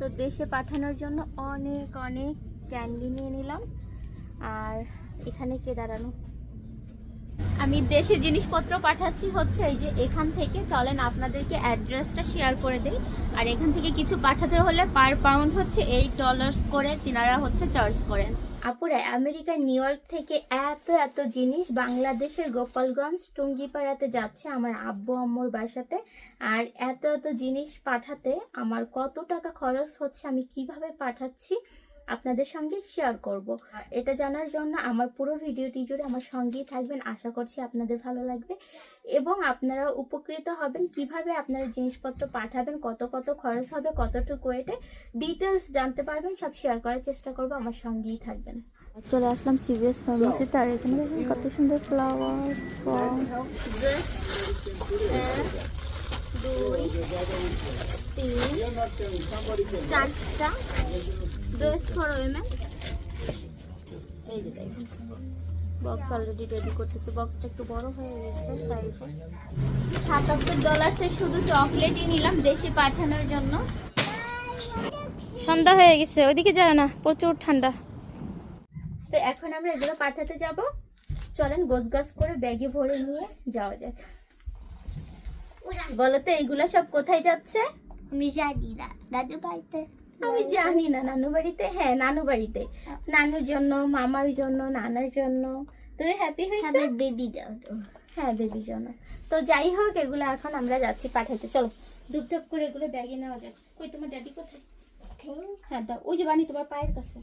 তো দেশে পাঠানোর জন্য অনেক অনেক ক্যান্ডি নিয়ে নিলাম। আর এখানে কে দাঁড়ানো? আমি দেশে জিনিসপত্র পাঠাচ্ছি হচ্ছে এই যে এখান থেকে চলেন আপনাদেরকে অ্যাড্রেসটা শেয়ার করে দিই। আর এখান থেকে কিছু পাঠাতে হলে পার পাউন্ড হচ্ছে এইট ডলার্স করে, তিনারা হচ্ছে চার্জ করেন। আপুরা, আমেরিকার নিউ ইয়র্ক থেকে এত এত জিনিস বাংলাদেশের গোপালগঞ্জ টুঙ্গিপাড়াতে যাচ্ছে আমার আব্বু আম্মুর বাসাতে। আর এত এত জিনিস পাঠাতে আমার কত টাকা খরচ হচ্ছে, আমি কীভাবে পাঠাচ্ছি? আপনাদের সঙ্গে শেয়ার করব। এটা জানার জন্য আমার পুরো ভিডিওটি জুড়ে আমার সঙ্গেই থাকবেন। আশা করছি আপনাদের ভালো লাগবে। এবং আপনারা উপকৃত হবেন। কীভাবে আপনারা জিনিসপত্র পাঠাবেন কত কত খরচ হবে কতটুকু ওয়েটে ডিটেলস জানতে পারবেন সব শেয়ার করার চেষ্টা করব। আমার সঙ্গেই থাকবেন। চলে আসলাম সিভিএস ফার্মেসিতে আর এখানে দেখুন কত সুন্দর ফ্লাওয়ার দুই তিন চারটা ড্রেস ফর ওয়েমেন এই যে দেখেন বক্স অলরেডি রেডি করতেছে। বক্সটা একটু বড় হয়ে গেছে সাইজে সাতাত্তর ডলার্সের শুধু চকলেটই নিলাম দেশে পাঠানোর জন্য। সন্ধ্যা হয়ে গেছে ওইদিকে যায় না প্রচুর ঠান্ডা। তো এখন আমরা এগুলো পাঠাতে যাব। চলেন গোছগাছ করে ব্যাগে ভরে নিয়ে যাওয়া যাক। বলো তো এইগুলা সব কোথায় যাচ্ছে? আমি জানি না দাদু বাড়িতে। আমি জানি না নানু বাড়িতে? হ্যাঁ নানু বাড়িতে। নানুর জন্য মামার জন্য নানার জন্য। তুমি হ্যাপি হয়েছো? বেবি দাও তো হ্যাঁ বেবির জন্য তো যাই হোক এগুলো এখন আমরা যাচ্ছি পাঠাতে চলো ধূপ ধূপ করে এগুলো ব্যাগে নেওয়া যাক। কই তোমার ড্যাডি কোথায়? হ্যাঁ দাও ওই যে বানি তোমার পায়ের কাছে।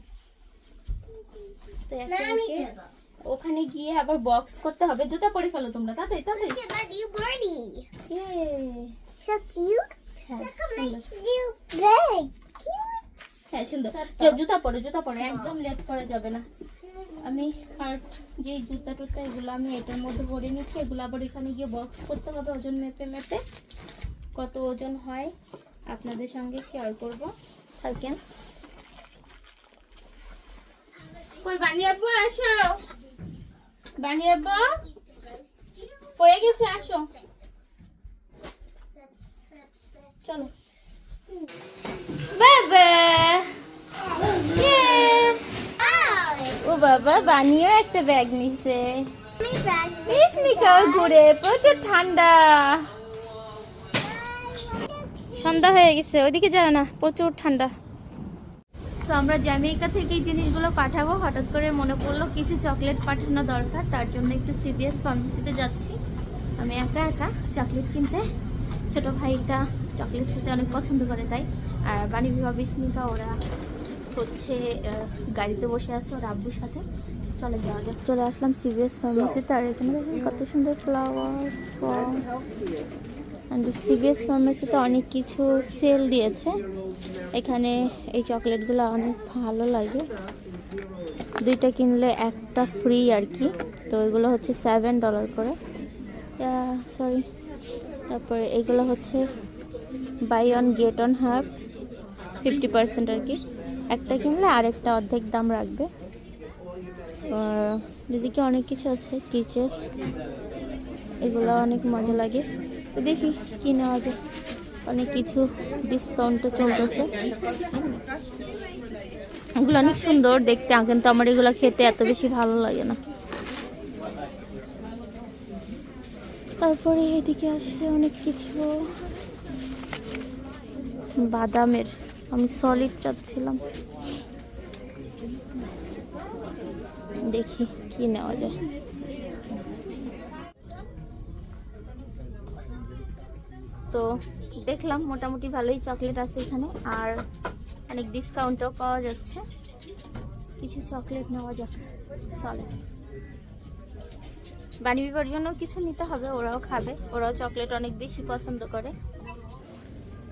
তো ওখানে গিয়ে আবার বক্স করতে হবে। জুতা পরে ফেলো তোমরা তাতে birdie. Yay! So cute. হ্যাঁ Look at my bag. হ্যাঁ সুন্দর। জুতা পরে জুতা পরে। একদম লেট করা যাবে না। আমি হার্ট যে জুতা টুতা এগুলো আমি এটার মধ্যে ভরে নিচ্ছি এগুলো আবার এখানে গিয়ে বক্স করতে হবে ওজন মেপে মেপে। কত ওজন হয় আপনাদের সঙ্গে শেয়ার করব। থাকেন কই বানিয়াবো আসো। বানিয়াবো হয়ে গেছে আসো। চলো। বাবা। ও বাবা বানিয়েও একটা ব্যাগ নিছে. স্মিকাও ঘুরে প্রচুর ঠান্ডা। সন্ধ্যা হয়ে গেছে ওইদিকে যায় না প্রচুর ঠান্ডা। আমরা জ্যামাইকা থেকে এই জিনিসগুলো পাঠাবো হঠাৎ করে মনে পড়ল কিছু চকলেট পাঠানো দরকার তার জন্য একটু সিবিএস ফার্মেসিতে যাচ্ছি। আমি একা একা চকলেট কিনতে ছোট ভাইটা চকলেট খেতে অনেক পছন্দ করে তাই। আর বাণী বিবাহ বিস্মিকা ওরা হচ্ছে গাড়িতে বসে আছে ওর আব্বুর সাথে। চলে যাওয়া যাক। চলে আসলাম সিবিএস ফার্মেসিতে আর এখানে দেখুন কত সুন্দর ফ্লাওয়ার অ্যান্ড সিবিএস ফার্মেসিতে অনেক কিছু সেল দিয়েছে। এখানে এই চকলেটগুলো অনেক ভালো লাগে। দুইটা কিনলে একটা ফ্রি আর কি। তো এগুলো হচ্ছে সেভেন ডলার করে। সরি তারপরে এগুলো হচ্ছে buy one get one half fifty percent আর কি। একটা কিনলে আরেকটা অর্ধেক দাম রাখবে। আর এদিকে অনেক কিছু আছে, কিচেস, এগুলো অনেক মজা লাগে। তো দেখি কি নেওয়া যায়। অনেক কিছু ডিসকাউন্টও চলতেছে। এগুলো অনেক সুন্দর দেখতে কিন্তু আমার এগুলো খেতে এত বেশি ভালো লাগে না। তারপরে এদিকে আসছে অনেক কিছু। বাদামের আমি সলিড চাচ্ছিলাম। দেখি কি নেওয়া যায়। তো দেখলাম মোটামুটি ভালোই চকলেট আছে এখানে, আর অনেক ডিসকাউন্টও পাওয়া যাচ্ছে। কিছু চকলেট নেওয়া যাক, চলে। বাণী বিবার জন্য কিছু নিতে হবে, ওরাও খাবে। ওরাও চকলেট অনেক বেশি পছন্দ করে।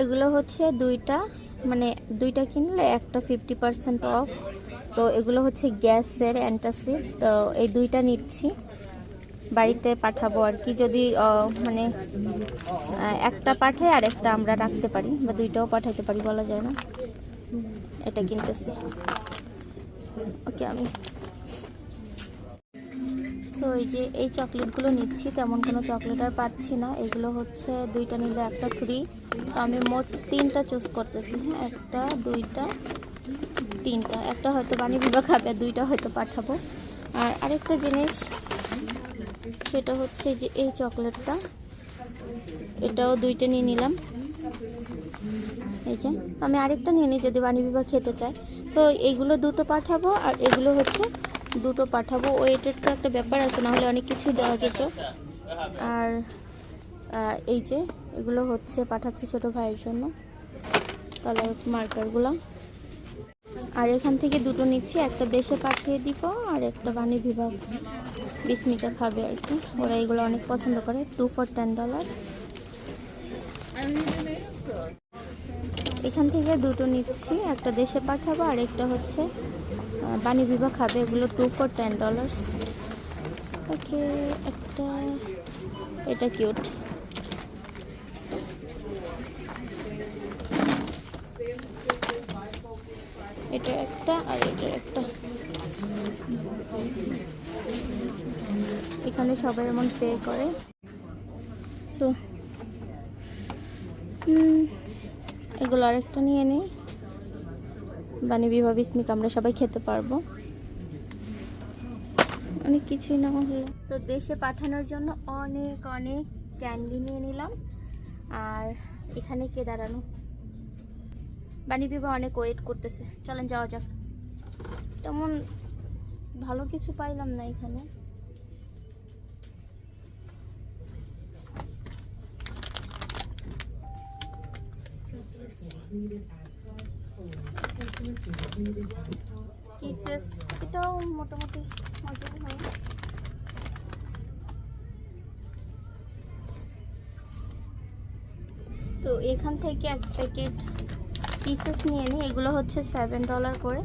এগুলো হচ্ছে দুইটা মানে দুইটা কিনলে একটা ফিফটি পার্সেন্ট অফ তো এগুলো হচ্ছে গ্যাসের অ্যান্টাসিড। তো এই দুইটা নিচ্ছি। বাড়িতে পাঠাবো আর কি। যদি মানে একটা পাঠাই আর একটা আমরা রাখতে পারি বা দুইটাও পাঠাইতে পারি বলা যায় না। এটা কিনতেছি। ওকে, আমি তো যে এই চকলেটগুলো নিচ্ছি, তেমন কোনো চকলেট আর পাচ্ছি না। এগুলো হচ্ছে দুইটা নিলে একটা ফ্রি তো আমি মোট তিনটা চুজ করতেছি হ্যাঁ? একটা, দুইটা, তিনটা। একটা হয়তো বাণী বিভাগ খাবে, দুইটা হয়তো পাঠাবো। আর আরেকটা জিনিস, সেটা হচ্ছে যে এই চকলেটটা, এটাও দুইটা নিয়ে নিলাম। এই যে, আমি আরেকটা নিয়ে নিই যদি বাণী বিভাগ খেতে চায়। তো এইগুলো দুটো পাঠাবো, আর এগুলো হচ্ছে দুটো পাঠাবো। ওয়েটের তো একটা ব্যাপার আছে, নাহলে অনেক কিছু দেওয়া যেত। আর এই যে, এগুলো হচ্ছে পাঠাচ্ছি ছোটো ভাইয়ের জন্য। কালার মার্কারগুলো। আর এখান থেকে দুটো নিচ্ছি, একটা দেশে পাঠিয়ে দিব, আর একটা বাণী বিভাগ বিস্মিকা খাবে আর কি। ওরা এগুলো অনেক পছন্দ করে, টু ফর টেন ডলার। এখান থেকে দুটো নিচ্ছি, একটা দেশে পাঠাবো, আর একটা হচ্ছে বাণী বিভাগ খাবে, এগুলো two for ten dollars okay, একটা, এটা কিউট এটা একটা আর এটা একটা। এখানে সবাই এমন পে করে। সো এগুলো আরেকটা নিয়ে নিই। বাণী বিবাহ বিস্মিক আমরা সবাই খেতে পারব। অনেক কিছুই না হলো। তো দেশে পাঠানোর জন্য অনেক অনেক ক্যান্ডি নিয়ে নিলাম। আর এখানে কে দাঁড়ানো? বাণী বিবাহ অনেক ওয়েট করতেছে। চলেন যাওয়া যাক। তেমন ভালো কিছু পাইলাম না এখানে। কিসেস এটাও মোটামুটি মজা হয়। তো এখান থেকে এক প্যাকেট পিসেস নিয়ে নিই। এগুলো হচ্ছে সেভেন ডলার করে।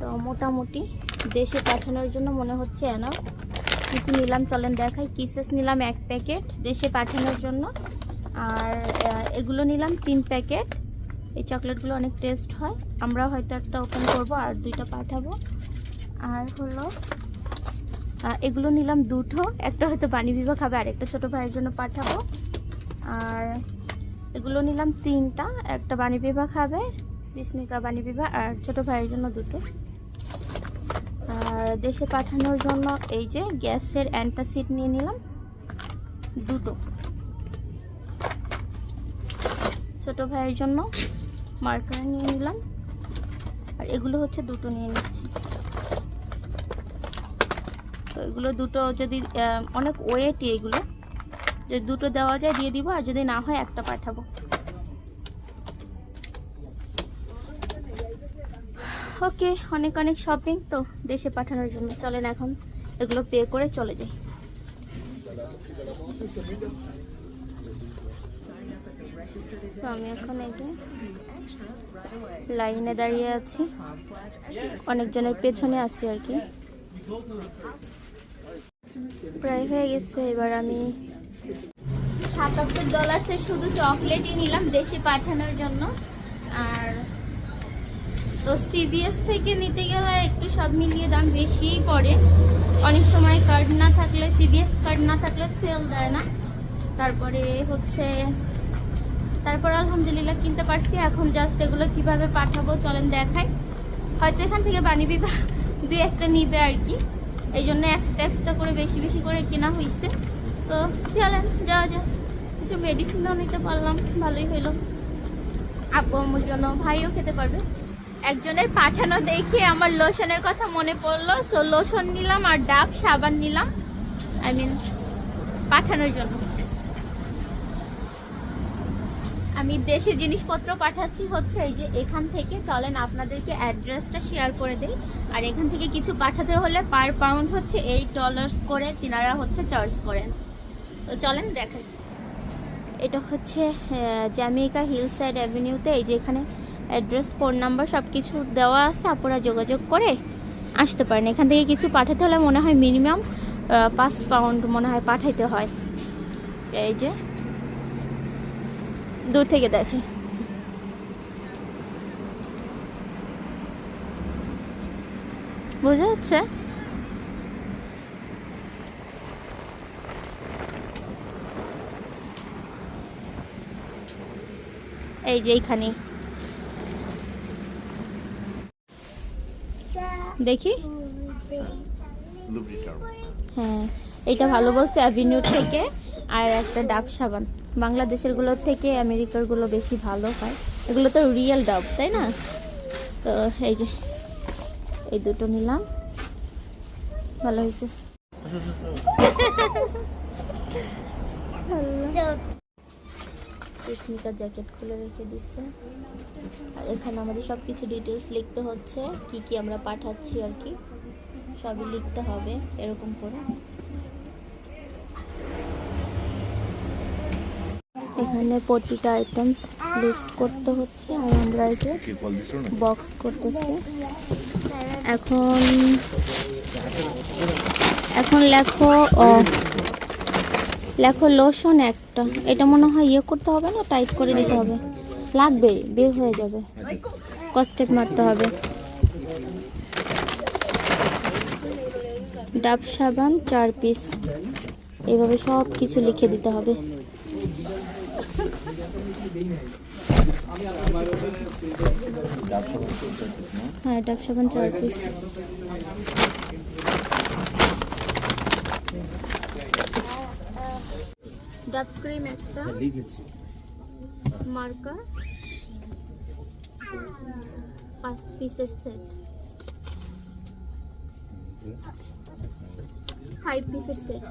তো মোটামুটি দেশে পাঠানোর জন্য মনে হচ্ছে এনা। কিছু নিলাম চলেন দেখাই। কিসেস নিলাম এক প্যাকেট দেশে পাঠানোর জন্য। আর এগুলো নিলাম তিন প্যাকেট। এই চকলেটগুলো অনেক টেস্ট হয়। আমরা হয়তো একটা ওপেন করব আর দুইটা পাঠাবো। আর হলো এগুলো নিলাম দুটো। একটা হয়তো পানি বিভাগ খাবে আর একটা ছোটো ভাইয়ের জন্য পাঠাবো। আর এগুলো নিলাম তিনটা, একটা বাণী বিভা খাবে, বিস্মিকা বাণী বিভা, আর ছোটো ভাইয়ের জন্য দুটো। আর দেশে পাঠানোর জন্য এই যে গ্যাসের অ্যান্টাসিড নিয়ে নিলাম, দুটো। ছোটো ভাইয়ের জন্য মার্কার নিয়ে নিলাম। আর এগুলো হচ্ছে দুটো নিয়ে নিচ্ছি। তো এগুলো দুটো যদি অনেক ওয়েটই এগুলো। যদি দুটো দেওয়া যায় দিয়ে দিব, আর যদি না হয় একটা পাঠাবো। ওকে, অনেক অনেক শপিং তো দেশে পাঠানোর জন্য। চলেন এখন এগুলো পে করে চলে যাই। তো আমি এখন এই যে লাইনে দাঁড়িয়ে আছি। অনেকজনের পেছনে আছি আর কি। প্রায় হয়ে গেছে, এবার আমি সাতাত্তর ডলার্সের শুধু চকলেটই নিলাম দেশে পাঠানোর জন্য। আর তো সিবিএস থেকে নিতে গেলে একটু সব মিলিয়ে দাম বেশিই পড়ে। অনেক সময় কার্ড না থাকলে সিবিএস কার্ড না থাকলে সেল দেয় না। তারপরে হচ্ছে তারপর আলহামদুলিল্লাহ কিনতে পারছি। এখন জাস্ট এগুলো কীভাবে পাঠাবো চলেন দেখাই। হয়তো এখান থেকে বাণী বিভাগ দুই একটা নিবে আর কি। এই জন্য এক্সট্রা এক্সট্রা করে বেশি বেশি করে কেনা হয়েছে তো চলেন, যাওয়া যাক। কিছু মেডিসিনও নিতে পারলাম, ভালোই হইল। আব্বু আম্মুর জন্য ভাইও খেতে পারবে। একজনের পাঠানো দেখে আমার লোশনের কথা মনে পড়ল। সো লোশন নিলাম আর ডাব, সাবান নিলাম। আই মিন পাঠানোর জন্য। আমি দেশে জিনিসপত্র পাঠাচ্ছি হচ্ছে এই যে এখান থেকে। চলেন আপনাদেরকে অ্যাড্রেসটা শেয়ার করে দেই। আর এখান থেকে কিছু পাঠাতে হলে পার পাউন্ড হচ্ছে এইট ডলার্স করে, তিনারা হচ্ছে চার্জ করেন। তো চলেন দেখেন এটা হচ্ছে জ্যামিকা হিল সাইড অ্যাভিনিউতে এই যে এখানে অ্যাড্রেস ফোন নাম্বার সব কিছু দেওয়া আছে। আপনারা যোগাযোগ করে আসতে পারেন। এখান থেকে কিছু পাঠাতে হলে মনে হয় মিনিমাম পাঁচ পাউন্ড মনে হয় পাঠাইতে হয়। এই যে দূর থেকে দেখে। বোঝা যাচ্ছে? এই যে এইখানে। দেখি। হ্যাঁ এটা ভালো বলছে অ্যাভিনিউ থেকে আর একটা ডাব সাবান। বাংলাদেশেরগুলোর থেকে আমেরিকারগুলো বেশি ভালো হয়। এগুলো তো রিয়েল ডাব তাই না? তো এই যে, এই দুটো নিলাম। ভালো হয়েছে। স্নিকার জ্যাকেট খুলে রেখে দিচ্ছে আর এখানে আমাদের সব কিছু ডিটেলস লিখতে হচ্ছে, কি কি আমরা পাঠাচ্ছি আর কি। সবই লিখতে হবে, এরকম করে। এখানে প্রতিটা আইটেমস লিস্ট করতে হচ্ছে, আর আমরা এটা বক্স করতেছি। এখন এখন লেখো লেখো লোশন একটা। এটা মনে হয় ইয়ে করতে হবে না টাইট করে দিতে হবে। লাগবে, বের হয়ে যাবে। কস্টেপ মারতে হবে। ডাব সাবান চার পিস এভাবে সব কিছু লিখে দিতে হবে। হ্যাঁ ডাব সাবান চার পিস ডাব ক্রিম একটা। মার্কার। পাঁচ পিসের সেট ফাইভ পিসের সেট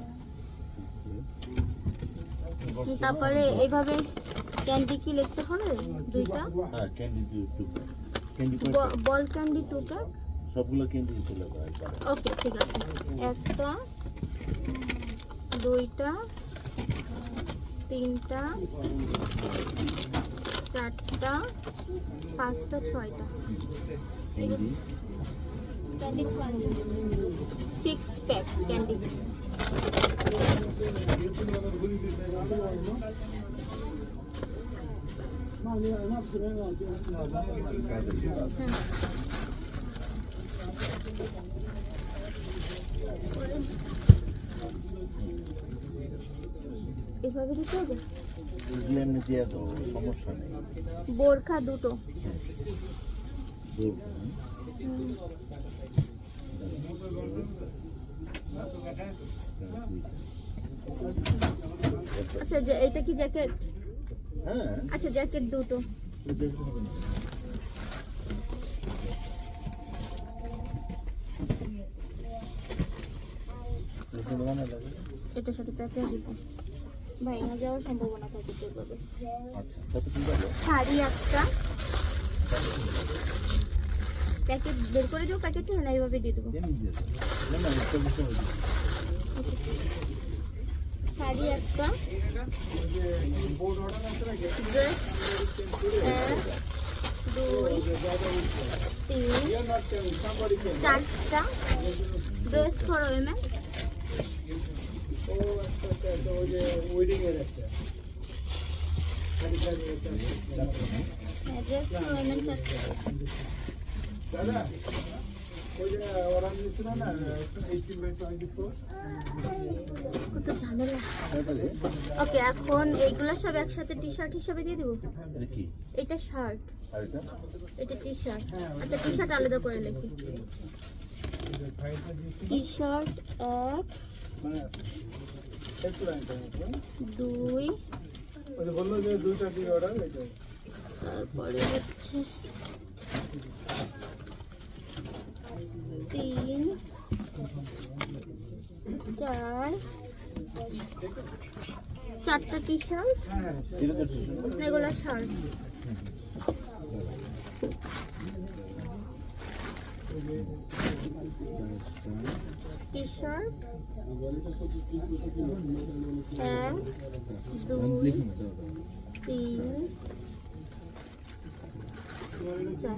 তারপরে এইভাবে ক্যান্ডি কি লিখতে হবে? দুইটা? হ্যাঁ ক্যান্ডি টু ক্যান্ডি বল ক্যান্ডি টু প্যাক সবগুলো ক্যান্ডি ওকে ঠিক আছে। একটা দুইটা তিনটা চারটা পাঁচটা ছয়টা। ক্যান্ডি ক্যান্ডি ছয়টা সিক্স প্যাক ক্যান্ডি এভাবে দিতে হবে? এমনি দিয়ে তো সমস্যা নেই। বোরখা দুটো। আচ্ছা এটা কি জ্যাকেট? হ্যাঁ। আচ্ছা জ্যাকেট দুটো? এটার সাথে প্যাচে দিব। ভাইঙা যাওয়ার সম্ভাবনা থাকে সেভাবে আচ্ছা শাড়ি একটা। প্যাকেট বের করে দেবো প্যাকেট থেকে না এইভাবে দিয়ে দেবো। শাড়ি একটা। দুই তিন চারটা। ড্রেস এমএ হ্যাঁ ড্রেস করো এমএ চারটা কত ঝামেলা তারপরে ওকে এখন এইগুলো সব একসাথে টি শার্ট হিসাবে দিয়ে দেবো? এটা শার্ট এটা এটা? টি শার্ট আচ্ছা টি শার্ট আলাদা করে লিখি। টি শার্ট এক দুই তারপরে হচ্ছে তিন চার চারটা টি শার্ট। এগুলো শার্ট টি শার্ট এক দুই। তিন চার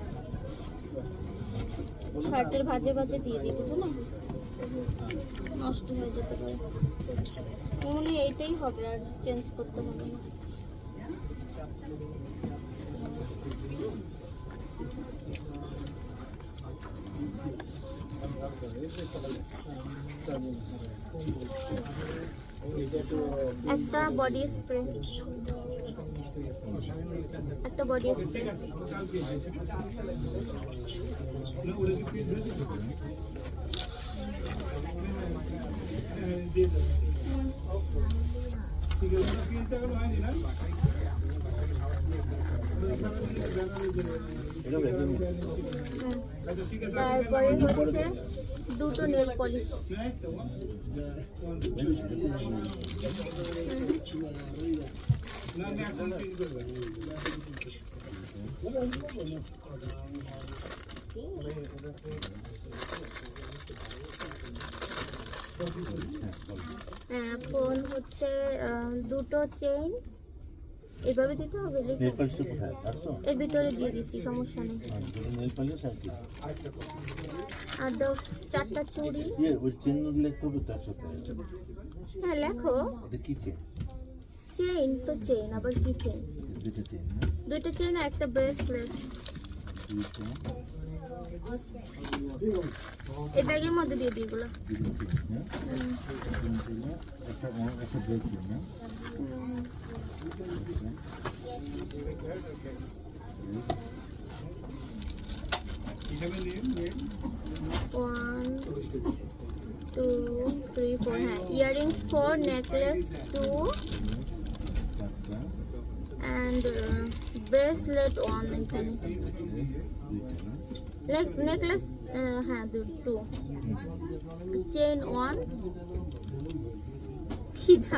শার্টের ভাজে ভাজে দিয়ে দিই বুঝো না? নষ্ট হয়ে যেতে পারে। এমনি এইটাই হবে আর চেঞ্জ করতে হবে না। একটা বডি স্প্রে একটা বডি স্প্রে তারপরে হচ্ছে দুটো নেল পলিশ। এখন হচ্ছে দুটো চেইন এভাবে দিতে হবে এর ভিতরে দিয়ে দিচ্ছি সমস্যা নেই। আর কি আর দাও চারটা চুড়ি। হ্যাঁ লেখো। চেইন তো চেইন আবার কি চেইন দুটো দুইটা চেইন একটা ব্রেসলেট এই ব্যাগের মধ্যে দিয়ে দিই এগুলো দুটো চেন হ্যাঁ হুম, একটা একটা ব্রেক দিন না হুম। ওয়ান টু থ্রি ফোর হ্যাঁ ইয়ারিংস ফোর নেকলেস টু চারটা অ্যান্ড ব্রেসলেট ওয়ান এখানে দুইটা না নেকলেস হ্যাঁ টু চেইন ওয়ান কি এটা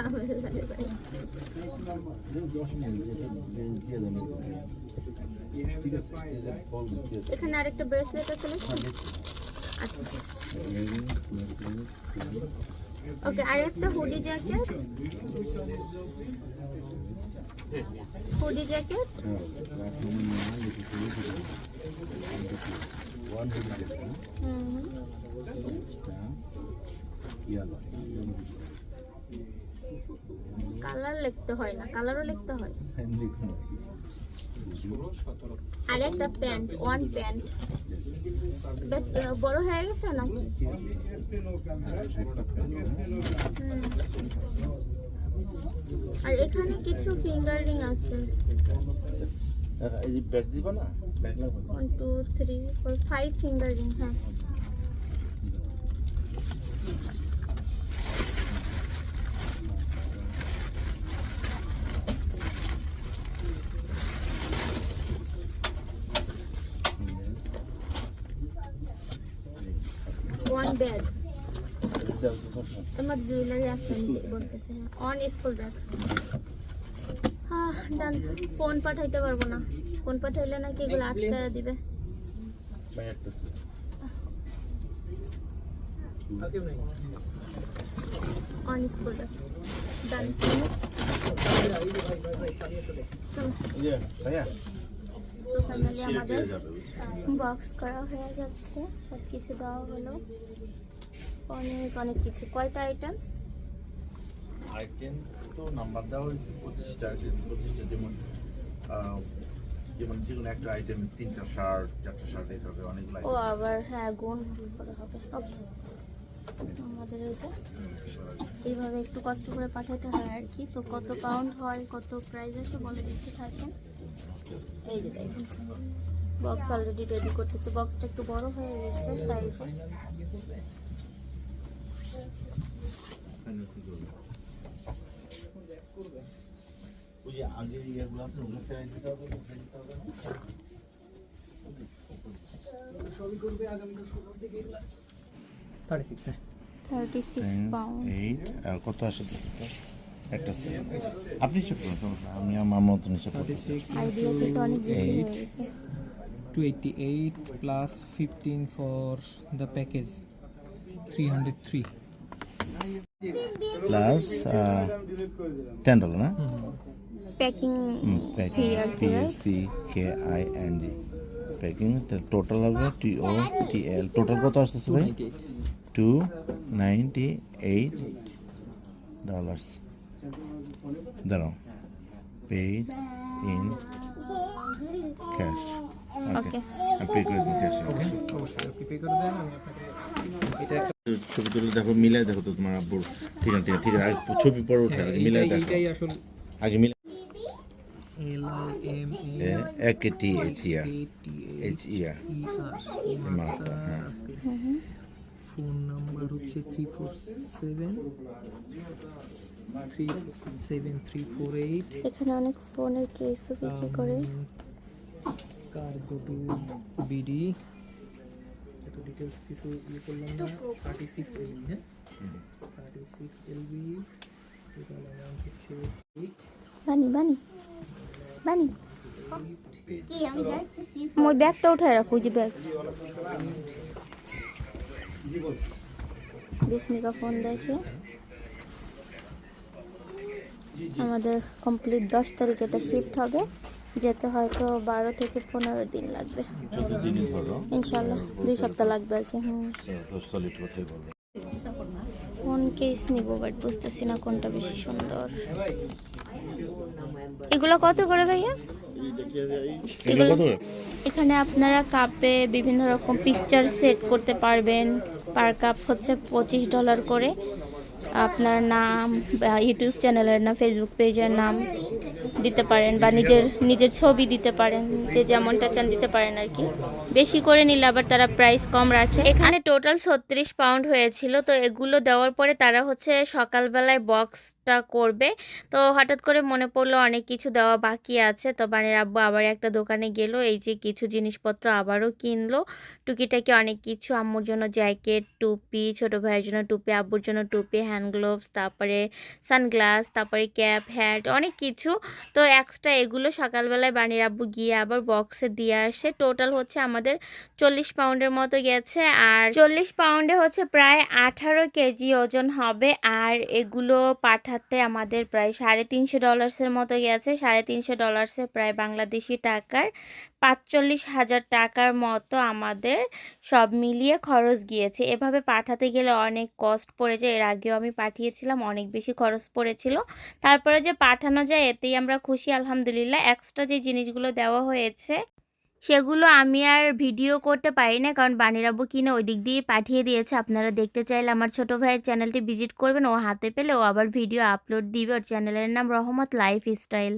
বল দিয়ে এখানে আরেকটা ব্রেসলেট আছে হ্যাঁ আচ্ছা। ওকে আরেকটা hoodie jacket hoodie jacket colour লিখতে হয় না কালারও লিখতে হয়। লিখুন আর একটা প্যান্ট ওয়ান প্যান্ট। বড় হয়ে গেছে নাকি। আর এখানে কিছু ফিঙ্গারিং আছে। এই যে ব্যাগ দিবা না? ব্যাগ লাগবে। ফিঙ্গারিং হ্যাঁ ওয়ান ব্যাগ এর মধ্যে জুয়েলারি আছে আমি বলতেছে অন স্কুল ব্যাগ হ্যাঁ ডান। ফোন পাঠাইতে পারব না। ফোন পাঠাইলে নাকি এগুলো আটকে দিবে। On school bag done. আমাদের বক্স করা হয়ে যাচ্ছে। সব কিছু দেওয়া হলো। অনেক অনেক কিছু। কয়টা আইটেমস আইটেম তো নাম্বার দেওয়া হয়েছে পঁচিশটা পঁচিশটা যেমন যেমন যে কোনো একটা আইটেম তিনটা শার্ট চারটা শার্ট এইভাবে অনেকগুলো ও আবার হ্যাঁ গুণ করা হবে। ওকে আমাদের এই যে এইভাবে একটু কষ্ট করে পাঠাতে হয় আর কি। তো কত পাউন্ড হয় কত প্রাইস আছে বলে দিচ্ছি থাকেন। এই যে দেখুন। বক্স অলরেডি রেডি করতেছে। বক্সটা একটু বড় হয়ে গেছে সাইজে Final কি করবে? ওই আগে ইয়েগুলো আছে ওগুলো ফেরাই দিতে হবে না, দিতে হবে না? থার্টি সিক্স পাউন্ড এইট আর কত আসে একটা আপনি হিসাব করুন আমি আমার করতে 36 আইডিয়া থেকে অনেক বেশি হয়ে Eight. 288 plus 15 for the package 303 plus ten dollar না? প্যাকিং প্যাকিং আর কি? C K I N G packing total হবে T O T L total কত আসতেছে ভাই টু নাইনটি এইট ডলার্স দাঁড়াও paid in cash okay Okay. Pay করে দিন ক্যাশ ওকে পে করে দেন আমি আপনাকে এটা ছবি তুলে দেখো মিলাই দেখো তো তোমার আব্বুর ঠিক আছে ঠিক আছে ঠিক আছে আগে ছবি পরে উঠে আগে মিলাই দেখো এইটাই আসল আগে মিলাই ই আর এ টি এইচ ই আর ই আর মার্তা, হ্যাঁ। ফোন নাম্বার হচ্ছে three four seven three seven three four eight এখানে অনেক ফোনের কেসও বিক্রি করে। কার্গো টু বিডি এত ডিটেলস কিছু ইয়ে করলাম না। থার্টি সিক্স এলবি হ্যাঁ? Thirty six LB total amount হচ্ছে এইট বানি বানি। বানি মই ব্যাগটা উঠায় রাখো যে ব্যাগ। বিস্মিকা ফোন দেখে। আমাদের কমপ্লিট দশ তারিখ এটা শিফট হবে যেতে হয়তো বারো থেকে পনেরো দিন লাগবে। ইনশাল্লাহ দুই সপ্তাহ লাগবে আর কি হুম। কথাই কোন কেস নিব বাট বুঝতেছি না কোনটা বেশি সুন্দর। এগুলো কত করে ভাইয়া? এগুলো এখানে আপনারা কাপে বিভিন্ন রকম পিকচার সেট করতে পারবেন। পার কাপ হচ্ছে পঁচিশ ডলার করে। আপনার নাম বা ইউটিউব চ্যানেলের নাম ফেসবুক পেজের নাম দিতে পারেন বা নিজের নিজের ছবি দিতে পারেন যে যেমনটা চান দিতে পারেন আর কি। বেশি করে নিলে আবার তারা প্রাইস কম রাখে। এখানে টোটাল ছত্রিশ পাউন্ড হয়েছিল। তো এগুলো দেওয়ার পরে তারা হচ্ছে সকালবেলায় বক্সটা করবে। তো হঠাৎ করে মনে পড়ল অনেক কিছু দেওয়া বাকি আছে। তো বানের আব্বু আবার একটা দোকানে গেল, এই যে কিছু জিনিসপত্র আবারও কিনলো। টুকিটাকি অনেক কিছু, আম্মুর জন্য জ্যাকেট, টুপি, ছোট ভাইয়ের জন্য টুপি, আব্বুর জন্য টুপি, হ্যান্ড গ্লোভস, তারপরে সানগ্লাস, তারপরে ক্যাপ, হ্যাট, অনেক কিছু। তো এক্সট্রা এগুলো সকালবেলায় বানির আব্বু গিয়ে আবার বক্সে দিয়ে আসে। টোটাল হচ্ছে আমাদের চল্লিশ পাউন্ডের মতো গেছে। আর চল্লিশ পাউন্ডে হচ্ছে প্রায় আঠারো কেজি ওজন হবে। আর এগুলো পাঠাতে আমাদের প্রায় সাড়ে তিনশো ডলার্সের মতো গেছে। সাড়ে তিনশো ডলার্সে প্রায় বাংলাদেশি টাকার পাঁচচল্লিশ হাজার টাকার মতো আমাদের সব মিলিয়ে খরচ গিয়েছে। এভাবে পাঠাতে গেলে অনেক কস্ট পড়ে যায় এর আগেও আমি পাঠিয়েছিলাম, অনেক বেশি খরচ পড়েছিল। তারপরে যে পাঠানো যায়, এতেই আমরা খুশি, আলহামদুলিল্লাহ। এক্সট্রা যে জিনিসগুলো দেওয়া হয়েছে সেগুলো আমি আর ভিডিও করতে পারি না। কারণ বানিরাবু কিনে ওই দিক দিয়ে পাঠিয়ে দিয়েছে। আপনারা দেখতে চাইলে আমার ছোট ভাইয়ের চ্যানেলটি ভিজিট করবেন। ও হাতে পেলে ও আবার ভিডিও আপলোড দিবে। ওর চ্যানেলের নাম রহমত লাইফ স্টাইল